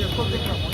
después de Camón.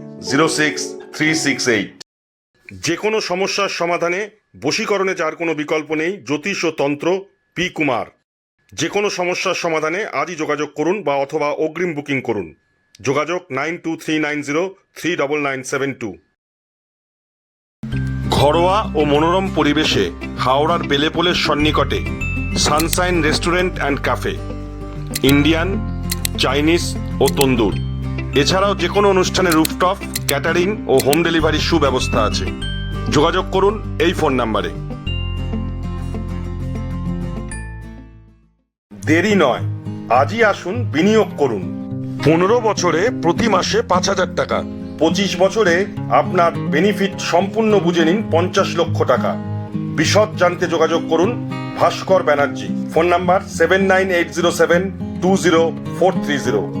zero six three six eight. যে কোনো সমস্যার সমাধানে বশীকরণে যার কোনো বিকল্প নেই, জ্যোতিষ ও তন্ত্র, পি কুমার। যে কোনো সমস্যার সমাধানে আজই যোগাযোগ করুন বা অথবা অগ্রিম বুকিং করুন। যোগাযোগ nine two three nine zero three double nine seven two. ঘরোয়া ও মনোরম পরিবেশে হাওড়ার বেলেপোলের সন্নিকটে sunshine restaurant and cafe. Indian, Chinese ও তন্দুর। এছাড়াও যে কোনো অনুষ্ঠানে রুফটপ ক্যাটারিং ও হোম ডেলিভারির সুব্যবস্থা আছে। যোগাযোগ করুন এই ফোন নাম্বারে দেরি নয়, আজই আসুন, বিনিয়োগ করুন। পনেরো বছরে প্রতি মাসে পাঁচ হাজার টাকা। পঁচিশ বছরে আপনার বেনিফিট সম্পূর্ণ বুঝে নিন পঞ্চাশ লক্ষ টাকা। বিশদ জানতে যোগাযোগ করুন Bhaskar Banerjee. Phone number seven nine eight zero seven two zero four three zero